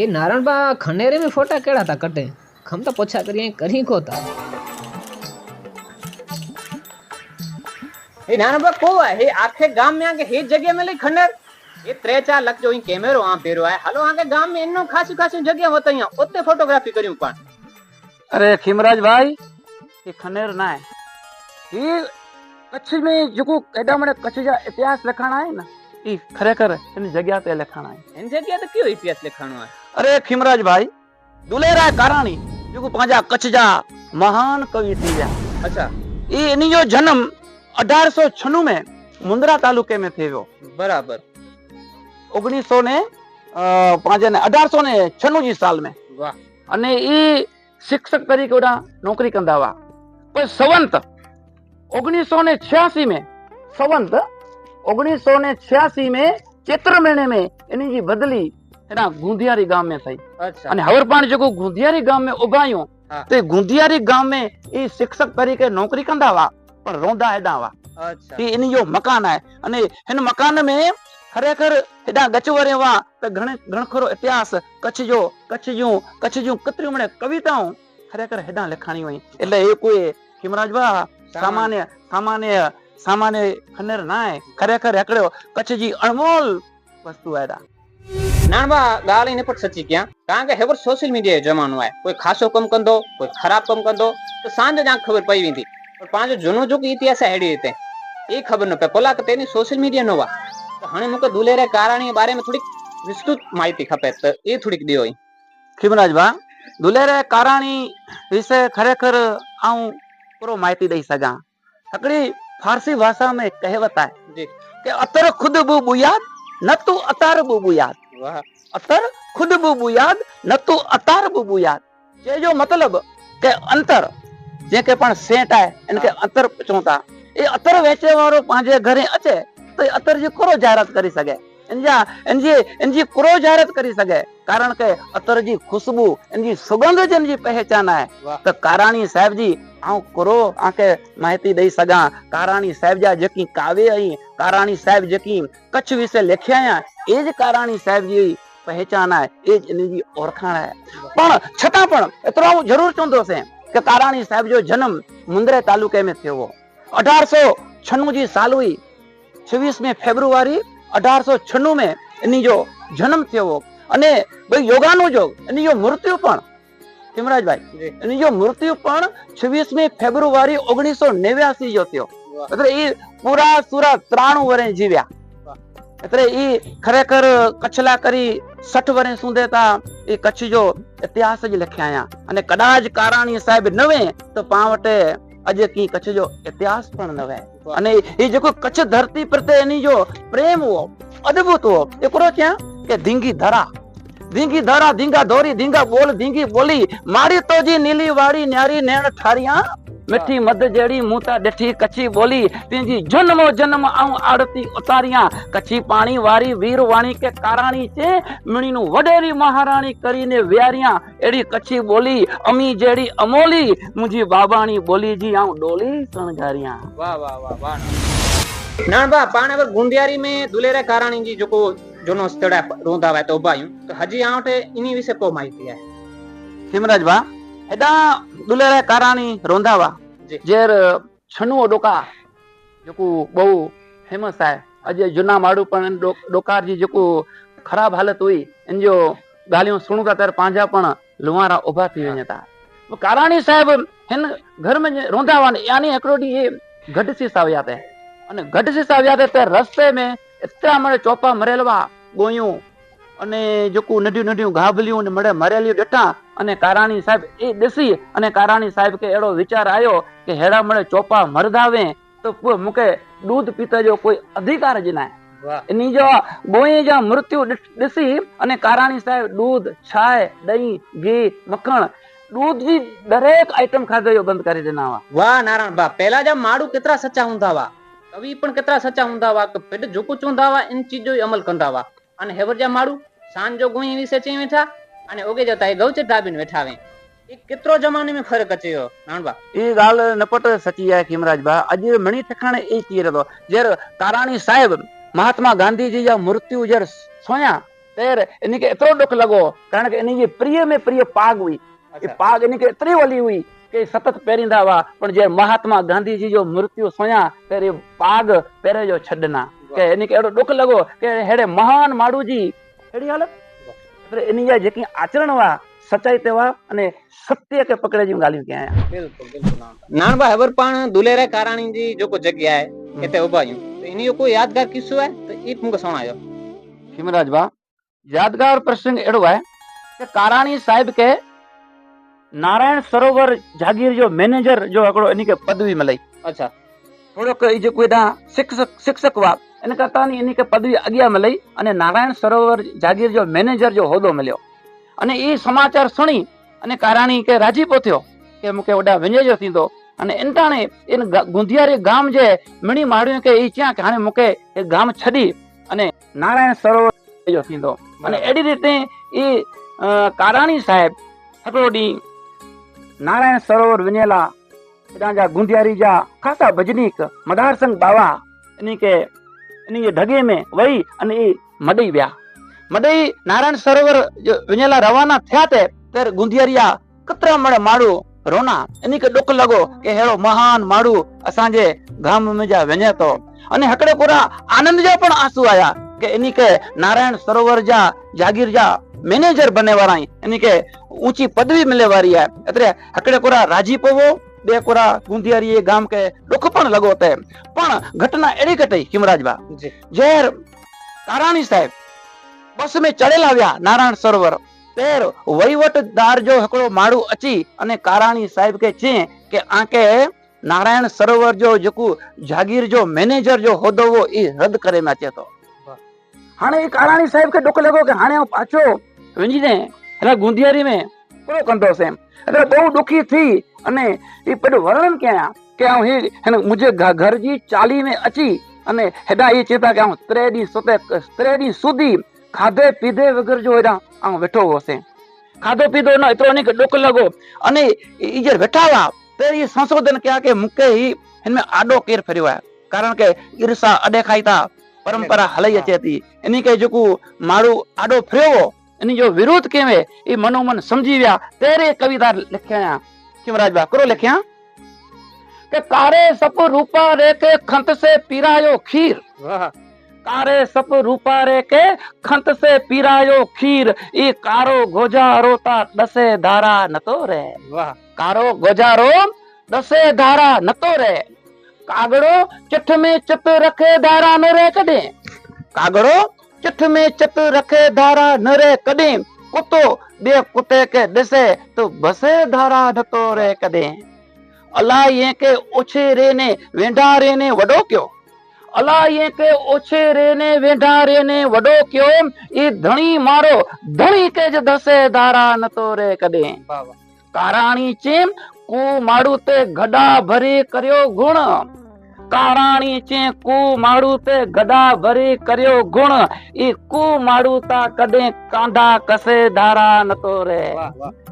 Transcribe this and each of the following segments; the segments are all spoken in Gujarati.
એ નારણબા ખનેરે મેં ફોટા કેળા હતા કટે ખમતા પોછા કરીએ કરી ખોતા એ નારણબા કોવા હે આખે ગામ મે આગે હે જગ્યા મે લઈ ખનેર એ ત્રે ચાર લખ જો કેમેરો આ પેરો આય હાલો આગે ગામ મે એનો ખાસી ખાસી જગ્યા હોતા અહીંયા ઓતે ફોટોગ્રાફી કર્યું પણ અરે ખિમરાજ ભાઈ એ ખનેર ના એ કચ્છ में जेको केॾा महिल कच्छ जा इतिहास लिखणा आहिनि ई ख़रेखर हिन जॻह ते लिखणा आहिनि हिन जॻह ते कहिड़ो इतिहास लिखणो आहे अरे खीमराज भाई दुलेरा काराणी जेको पंहिंजा कच्छ जा महान कवि थी विया अच्छा ई इन जो जन्म 1896 में मुंद्रा तालुके में थी वियो बराबर 1900 ने અ, પાંજે ને 1896 जी साल में वाह અને એ શિક્ષક તરીકે ઓડા નોકરી કંદા हुआ પણ સંવંત ઓગણીસો ને છ્યાસી में સંવંત ઓગણીસો ને છ્યાસી में ચૈત્ર મહિને में એની જે બદલી એના ગુંધિયારી ગામે થઈ અને હવરપાણ જેકો ગુંધિયારી ગામે ઉગાયો તે ગુંધિયારી ગામે એ શિક્ષક તરીકે નોકરી કંદા વા પણ રોંદા હેડા વા अच्छा इन यो मकान है अने इन मकान में खरेखर हेॾा गच वरे हुआ त घणे घणखरो इतिहास कच्छ जो कच्छ जूं कच्छ जूं केतिरियूं मिड़े कविताऊं खरेखर हेॾां लिखाणी हुई એટલે એ કોઈ હિમરાજ ભા સામાન્ય સામાન્ય સામાન્ય ખનેર ના ખરેખર હેકડ્યો કચ્છ જી અણમોલ વસ્તુ આડા નાનવા ॻाल्हि हिन पुटु सची कयां કારણ કે હેવર સોશિયल મીડિયા जो ज़मानो आहे कोई ख़ासो कमु कंदो कोई ख़राबु कमु कंदो त साण ॼा ख़बर पई वेंदी पर पंहिंजो झूनो जेको इतिहास आहे अहिड़ी रीते એ ખબર ન પડે પહેલા કે તેની સોશિયલ મીડિયા નો વા તો હણે મુકે દુલેરે કારણી બારે મે થોડીક વિસ્તૃત માહિતી ખપે તો એ થોડીક દેઓ ખિમરાજ બા દુલેરે કારણી વિશે ખરેખર આઉં પૂરો માહિતી દઈ સગા તકડી ફારસી ભાષા મે કહેવત આ કે અતર ખુદ બુ બુયાદ ન તું અતાર બુ બુયાદ वह असर खुद बुबुयाद न तो अतार बुबुयाद जे जो मतलब के अंतर जेके पाण सेट आहे इनखे हाँ। अतर चऊं था। अतर वेचे वारो पंहिंजे घर अचे तो अतर जी कोरो जायरात करे सघे। જા એનજી એનજી ક્રો જાહેરાત કરી શકે કારણ કે અતરજી ખુશ્બુ એનજી સુગંધ જ એનજી પહેચાન હે તો કારાણી સાહેબજી આઉં ક્રો આકે માહિતી દઈ સગા કારાણી સાહેબ જા જેકી કાવે હઈ કારાણી સાહેબ જેકી કચ્છ વિશે લખ્યા એ જ કારાણી સાહેબજી પહેચાન હે એ જ એનજી ઓળખાણ હે પણ છતાં પણ એતરો હું જરૂર ચૂંદો છે કે કારાણી સાહેબ जो જન્મ મુંદરે તાલુકે में થયો 1896 जी साल हुई 26 में फरवरी ફેબ્રુઆરી 1896 में એની જો જન્મ થયો. અને ભાઈ યોગાનું જોગ એની જો મૃત્યુ પણ હિમરાજભાઈ એની જો મૃત્યુ પણ 26 ફેબ્રુઆરી 1989 જો થયો. એટલે એ પૂરા સુરા ત્રાણું વર્ષ જીવ્યા. એટલે એ ખરેખર કચ્છલા કરી સઠ વર્ષ સુધેતા એ કચ્છ જો ઇતિહાસ જ લખ્યા અને કદાચ કારાણી સાહેબ નવે તો પાं વટે અજે કી કચ્છ જો ઇતિહાસ પણ નવે. અને એ જેકો કચ્છ ધરતી પ્રત્યે એની જો પ્રેમ હો અદ્ભુત હો એકરો ક્યાં કે ધીંગી ધરા ધીંગી ધરા ધીંગા ધોરી ધીંગા બોલ ધીંગી બોલી મારી તો જી નીલી વાળી ન્યારી નેણ ઠારિયા मिठी मद जहिड़ी मूं त ॾिठी कच्छी ॿोली तुंहिंजी जुन्म जनम ऐं आड़ती उतारियां कच्छी पाणी वारी वीर वाणी के काराणी चे मिणीनू वॾेरी महाराणी કરીને विहारियां अहिड़ी कच्छी ॿोली अमी जहिड़ी अमोली मुंहिंजी बाबाणी ॿोली जी ऐं डोली सणगारियां वाह वाह वाह वाह नाणबा पाण अगरि गुंडियारी में दुलेरा काराणी जी जेको जुनो स्थड़ रोंदा हुआ तौबा आहियूं त हजी आउं वटि इन विषय को माहिती आहे हिमराज भाउ એદા દુલેરે કારાણી રોંધાવા. જેર છનુઓ ડોકા જોકુ બહુ ફેમસ આય અજે જુના માડુ પણ ડોકાર જી જોકુ ખરાબ હાલત હોય એન જો ગાલિયું સુણતા તાર પાંજા પણ લુવારા ઊભા थी वञे था કારાણી સાહેબ हिन घर में रोंधावा यानी हिकिड़ो ॾींहुं इहे गॾु सी साविया ते अने गॾु सी साविया ते रस्ते में एतिरा मड़े चोपा मरियल हुआ गोयूं અને જોકું નડ્યું નડ્યું ગાભલ્યું અને મળે મરેલ્યું ડટા અને કારાણી સાહેબ એ બેસી. અને કારાણી સાહેબ કે એડો વિચાર આવ્યો કે હેડા મળે ચોપા મરદાવે તો મૂકે દૂધ પીતા જો કોઈ અધિકાર જ ના. એની જો બોઈ જો મૃત્યુ દેસી અને કારાણી સાહેબ દૂધ છાય દહીં ઘી મખણ દૂધ જી દરેક આઈટમ ખાધે જો બંધ કરી દેના વાહ નારાયણ બા પહેલા જ માડું કેટલા સચ્ચા હુંદા વા કવિ પણ કેટલા સચ્ચા હુંદા વા કે પેટ જોકો ચુંદા વા ઇન ચીજો અમલ કંદા વા અને હેવર જા માડું? સાંજો ગુણી વિશે ચી બેઠા અને ઓગે જતા એ ગૌચર ધાબીને બેઠા આવે એ કેતરો જમાને મે ફરક અચ્યો નાણબા એ ગાલ નપટ સચી આ કિમરાજ બા અજ મણી ઠકાણે એ ચીર તો જેર કારાણી સાહેબ મહાત્મા ગાંધીજી જા મૃત્યુ જર સોયા તેર ઇની કે એતરો દુખ લગો કારણ કે ઇની જે પ્રિય મે પ્રિય પાગ हुई એ પાગ ઇની કે એતરી વલી हुई કે સતત પહેરીંદા हुआ પણ જે મહાત્મા ગાંધીજી જો મૃત્યુ સોયા તેર પાગ પહેરે જો છડના કે ઇની કે એડો દુખ લગો કે હેડે મહાન માડુજી अहिड़ी हालत पर इन जा जेकी आचरण हुआ सचाई ते हुआ अने सत्य खे पकड़े जूं ॻाल्हियूं कया आहिनि बिल्कुलु बिल्कुलु नान भाई अबर पाण दुलेरा काराणी जी जेको जॻहि आहे हिते उभा आहियूं त इन जो को यादगार किसो आहे त ई मूंखे सुणायो खिमराज भा यादगार प्रसंग अहिड़ो आहे त काराणी साहिब खे नारायण सरोवर जागीर जो मैनेजर जो हिकिड़ो इन खे पदवी मिलई अच्छा थोरो जेको हेॾां शिक्षक शिक्षक हुआ એને કરતાં એની કે પદવી અગિયારમાં લઈ અને નારાયણ સરોવર જાગીર જો મેનેજર જો હોદ્દો મળ્યો. અને એ સમાચાર સુણી અને કારાણી કે રાજીપો થયો કે મૂકે વડા મેનેજર થીંદો અને એને કારણે એને ગુંધિયારી ગામ જે મણી માર્યું કે એ ક્યાં કે હાણે મૂકે એ ગામ છડી અને નારાયણ સરોવર જો થીંદો અને એડી રીતે એ કારાણી સાહેબ ઠકડો ડી નારાયણ સરોવર વિનેલા જા ગુંધિયારી જા ખાસા ભજનીક મદાર સંગ બાવા એની કે એની એ ઢગે મેં, વહી અને એ મડઈ વ્યા. મડઈ નારાયણ સરોવર વિનેલા રવાના થયા તે ત્યારે ગુંધિયરિયા કતરા મળે માડું રોના. એની કે ડોક લગો કે હેળો મહાન માડું અસાંજે ગામ મજા વેને તો. અને હકડે પૂરા આનંદ જા પણ આંસુ આયા કે એની કે નારાયણ સરોવર જા જાગીર જા મેનેજર બને વાળા એની કે ઊંચી પદવી મળે વારી આ એટલે હકડે પૂરા રાજી પવો બેકુરા ગુંધિયારી એ ગામ કે દુઃખ પણ લગો તે પણ ઘટના એડી ઘટી હિમરાજબા. ઝેર તારાણી સાહેબ બસ મેં ચડેલા આવ્યા નારાયણ સરોવર. તેર વહીવટદાર જો હકડો માળું અચી અને કારાણી સાહેબ કે છે કે આંકે નારાયણ સરોવર જો જકુ જાગીર જો મેનેજર જો હોદવો એ રદ કરે નાચે તો. હાણે એ કારાણી સાહેબ કે ડોકો લગો કે હાણે પાછો? વેંજીને એના ગુંધિયારી મેં પૂરો કંધો છે એમ. એટલે બહુ દુઃખી થઈ અને એ પેલું વર્ણન ક્યાં કે હું હે અને મુજે ઘરજી ચાલીને અચી અને હેડા એ ચેતા કે હું ત્રેડી સોતે ત્રેડી સુધી ખાધે પીધે વગર જો હેડા આમ બેઠો હશે. ખાધો પીધો ન એતરો નહીં કે ડોક લગો. અને એ જે બેઠાવા તે એ સંશોધન ક્યાં કે મૂકે એ એમને આડો કેર ફર્યો આ. કારણ કે ઈર્ષા અડે ખાઈતા પરંપરા હલાઈ અચેતી એની કઈ જોકું મારું આડો ફર્યો इन जो विरोध केवे ये मनोमन समझी विया। तेरे कविता लिखिया किमराज बा? करो लिखिया के कारे सप रूपा रे के खंत से पीरायो खीर। कारे सप रूपा रे के खंत से पीरायो खीर। ये कारो गोजा रोता दसे धारा नतो रे। कारो गोजा रो दसे धारा नतो रे। कागड़ो चिठ में चित रखे धारा न रे कदे कागड़ो चिठ में चित रखे धारा न रे कदे। कुतो बे कुते के ॾिसे तो बसे धारा नथो रहे कॾहिं अलाए ये के ओछे रे ने वेंढा रे ने वॾो कयो। अलाए ये के ओछे रे ने वेंढा रे ने वॾो कयो। ई धणी मारो धणी के ज धसे धारा नथो रहे कॾहिं काराणी चेम कू माड़ू ते गॾा भरी करियो गुण। કારાણી છે કુ માડું તે ગદા ભરી કર્યો ગુણ. ઈ કુ માડું તા કદે કાંધા કસે ધારા નતો રે.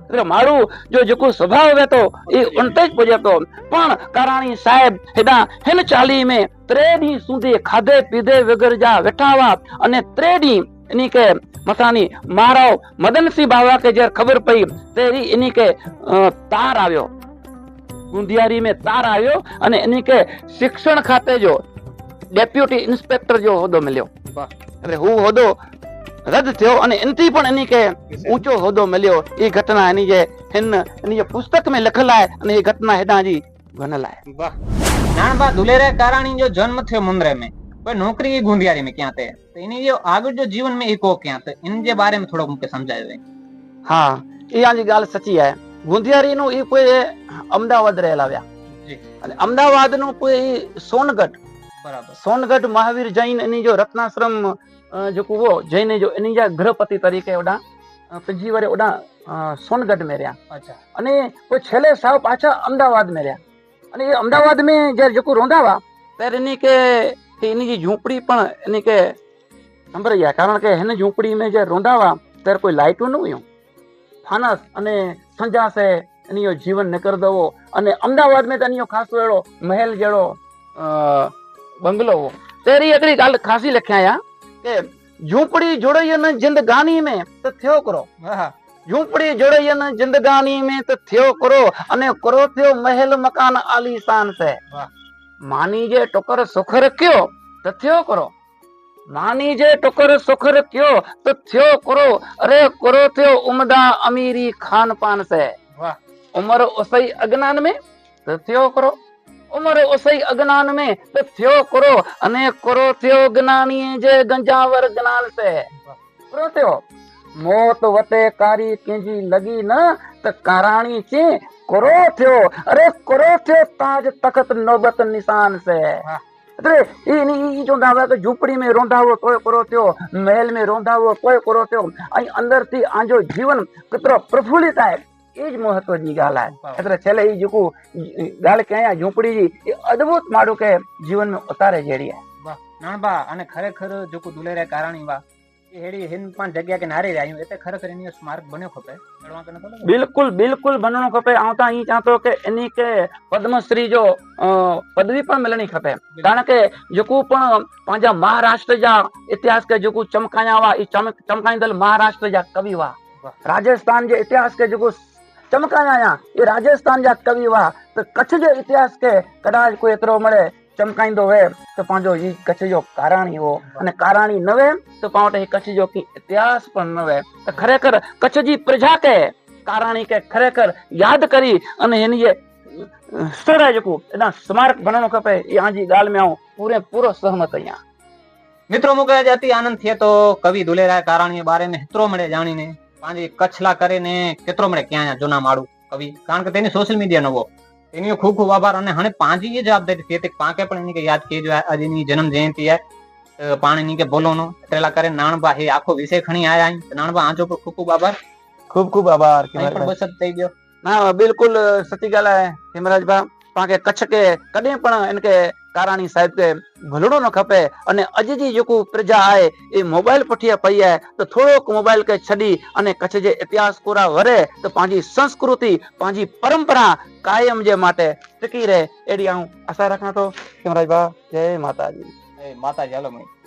એટલે મારું જો જેકો સ્વભાવ વેતો એ ઉંટે જ પૂજ્યો પણ કારાણી સાહેબ હેડા હેન ચાલી में ત્રેડી સુધી ખાધે પીધે વગર જા વેઠાવા અને ત્રેડી એની કે મસાની મારો મદનસિંહ બાવા કે જ્યારે ખબર પડી તેરી એની કે તાર આવ્યો. ગુંધિયારી में તાર આવ્યો અને એની કે શિક્ષણ ખાતે જો ડેપ્યુટી ઇન્સ્પેક્ટર જો હોદો મળ્યો વાહ એટલે હું હોદો રદ થયો અને એનથી પણ એની કે ઊંચો હોદો મળ્યો એ ઘટના એની જે हिन એની જે પુસ્તક में लिखल आहे અને એ घटना हेॾां जी बनल आहे वाह नानबा दुलेरे काराणी जो जन्म थियो मुंद्रे में पर नौकरी ई गुंदियारी में क्या थे तो इन जो आगे जो जीवन में इको क्या थे इन जे बारे में थोड़ो मूंखे समझायो है હા એ આજી ॻाल्हि સચી आहे ગુંધિયારીનું એ કોઈ અમદાવાદ રહેલા આવ્યા અને અમદાવાદનું કોઈ સોનગઢ. બરાબર. સોનગઢ મહાવીર જૈન એની જો રત્નાશ્રમ જો કુવો જૈન જો એની જ્યાં ગ્રહપતિ તરીકે ઓડા પજી વરે ઓડા સોનગઢ મેં રહ્યા. અચ્છા. અને કોઈ છેલ્લે સાવ પાછા અમદાવાદ મેં રહ્યા. અને એ અમદાવાદ મેં જ્યારે જોકું રોંધાવા ત્યારે એની કે એની જે ઝૂંપડી પણ એની કે સંભળાઈ ગયા. કારણ કે એને ઝૂંપડી મેં જ્યારે રોંધાવા ત્યારે કોઈ લાઇટો ન હોય. ફાનસ અને સંજા से એની जो जीवन निकिरंदो हो અને અમદાવાદ में त એની जो ख़ासि अहिड़ो महल जहिड़ो अ, बंगलो हो तेरी हिकिड़ी ॻाल्हि ख़ासि लिखिया या કે ઝૂંપડી જોડઈ ન જિંદગાની में તો થયો કરો વાહ ઝૂંપડી જોડઈ ન જિંદગાની में તો થયો કરો અને કરો થયો મહેલ મકાન આલીશાન છે વાહ. માની જે ટોકર સુખર કયો તો થયો કરો માની જે ટોકર સુખર કયો તો થયો કરો અરે કરો થયો ઉમદા અમીરી ખાન પાન છે વાહ ઉમર ઓસઈ અજ્ઞાન में તો થયો કરો ઉમર ઓસઈ અજ્ઞાન में તો થયો કરો અને કરો થયો જ્ઞાની જે ગંજાવર જ્ઞાન છે કરો થયો મોત વતે કારી કેજી લગી ન તો કારાણી છે કરો થયો અરે કરો થયો તાજ તખત નોબત નિશાન છે વાહ. એટલે એની એ જો આવે કે ઝૂંપડી રોંધાવો તોય કરો થયો, મહેલ રોંધાવો તોય કરો થયો. અહીં અંદરથી આંજો જીવન કતરો પ્રફુલ્લિત થાય. એ જ મહત્વની ગાલ એટલે છેલ્લે એ જુકું ગાલ ક્યાંય ઝૂંપડી એ અદભુત માડું કે જીવનમાં ઉતારે જેડીએ વાહ નાણબા અને ખરેખર જોકું દુલેરે કારણી વાહ. अहिड़ी हिन पाण जॻह खे नारे रहिया आहियूं हिते ख़र करे इन स्मारक बणियो खपे अहिड़ो त नथो बिल्कुलु बिल्कुलु बणिणो खपे ऐं तव्हां हीअं चवां थो की इन खे पद्मश्री जो पदवी पिणु मिलणी खपे कारण के जेको पिणु पंहिंजा महाराष्ट्र जा इतिहास खे जेको चमकाया हुआ इहे चमक चमकाईंदड़ महाराष्ट्र जा कवि हुआ राजस्थान जे इतिहास खे जेको चमकाया हुआ इहे राजस्थान जा कवि हुआ त कच्छ जे इतिहास खे चमकाईंदो हुए त पंहिंजो ही कच्छ जो काराणी हो अने काराणी न हुए त पाण वटि हीउ कच्छ जो की इतिहास पण न हुए त ख़रेखर कच्छ जी प्रजा खे काराणी खे ख़रेखर यादि करी अने हिन जे स्तर आहे जेको एॾा स्मारक बणणो खपे इहा जी ॻाल्हि में आऊँ पूरे पूरो सहमत आहियाँ મિત્રો आनंद જ तो कवि થયો તો बारे में કારાણીએ બારે ને હેતરો મળે જાણીને, પાંજી કચ્છલા કરીને કેતરો મળે ક્યાં જૂના માળું? કવિ, કારણ કે તેની સોશિયલ મીડિયા નવો. ಇನಿಯು ಖೂಬ್ ಖೂಬ್ ಆಭಾರ અને હણે પાંજી એ જવાબદારી છે તે પાંકે પણ એની કે યાદ કેજો આજ એની જન્મ જયંતિ આ પાણી ની કે બોલોનો એટલા કરે નાણબા હે આખો વિષય ખણી આયા નાણબા આજો પર ખૂબ ખૂબ આભાર ખૂબ ખૂબ આભાર કે પણ બચત થઈ ગયો ના બિલકુલ સતી ગાલ હે હિમરાજબા પાંકે કચ્છ કે કદે પણ એન કે કારાણી સાહેબે ભલડો ન ખપે અને અજજી જેકુ પ્રજા આય એ મોબાઈલ પઠીએ પઈએ તો થોડોક મોબાઈલ કે છડી અને કચ્છ જે ઇતિહાસ કોરા વરે, તો પાંજી સંસ્કૃતિ, પાંજી પરંપરા કાયમ જે માટે ટકી રહે, એડી હું આશા રાખના તો કેમરાજ બા જય માતાજી. જય માતાજી. હાલો મય